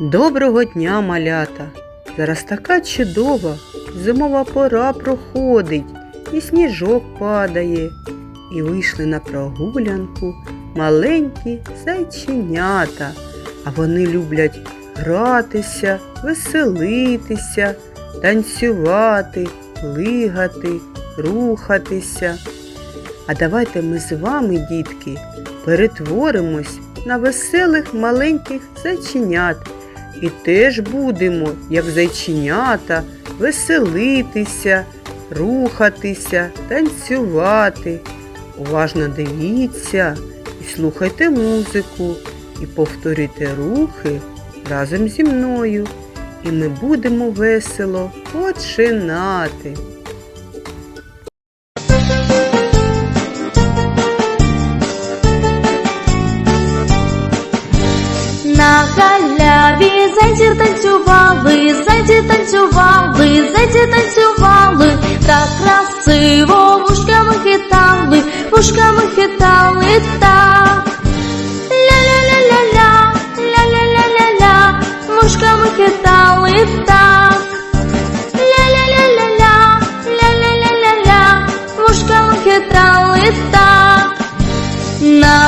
Доброго дня, малята! Зараз така чудова зимова пора проходить, і сніжок падає. І вийшли на прогулянку маленькі зайченята, а вони люблять гратися, веселитися, танцювати, плигати, рухатися. А давайте ми з вами, дітки, перетворимось на веселих маленьких зайченят і теж будемо, як зайченята, веселитися, рухатися, танцювати. Уважно дивіться і слухайте музику, і повторюйте рухи разом зі мною. І ми будемо весело починати. Зайці танцювали, зайці танцювали, зайці танцювали, так красиво вушками хитали, вушками хитали так. Ля-ля-ля-ля-ля, ля-ля-ля-ля-ля, вушками хитали так. Ля-ля-ля-ля-ля, ля-ля-ля-ля-ля, вушками хитали так. На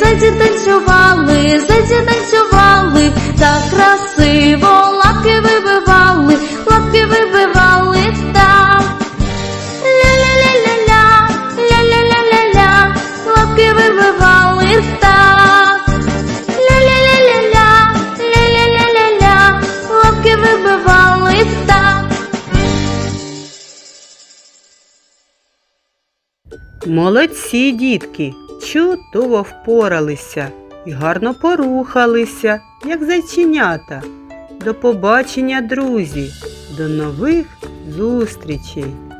зайці танцювали, зайці танцювали, так красиво лапки вибивали, лапки вибивали так. Ля-ля-ля-ля-ля, ля-ля-ля-ля-ля, лапки вибивали так. Ля-ля-ля-ля-ля, ля-ля-ля-ля-ля, лапки вибивали так. Молодці, дітки, чудово впоралися і гарно порухалися, як зайченята. До побачення, друзі! До нових зустрічей!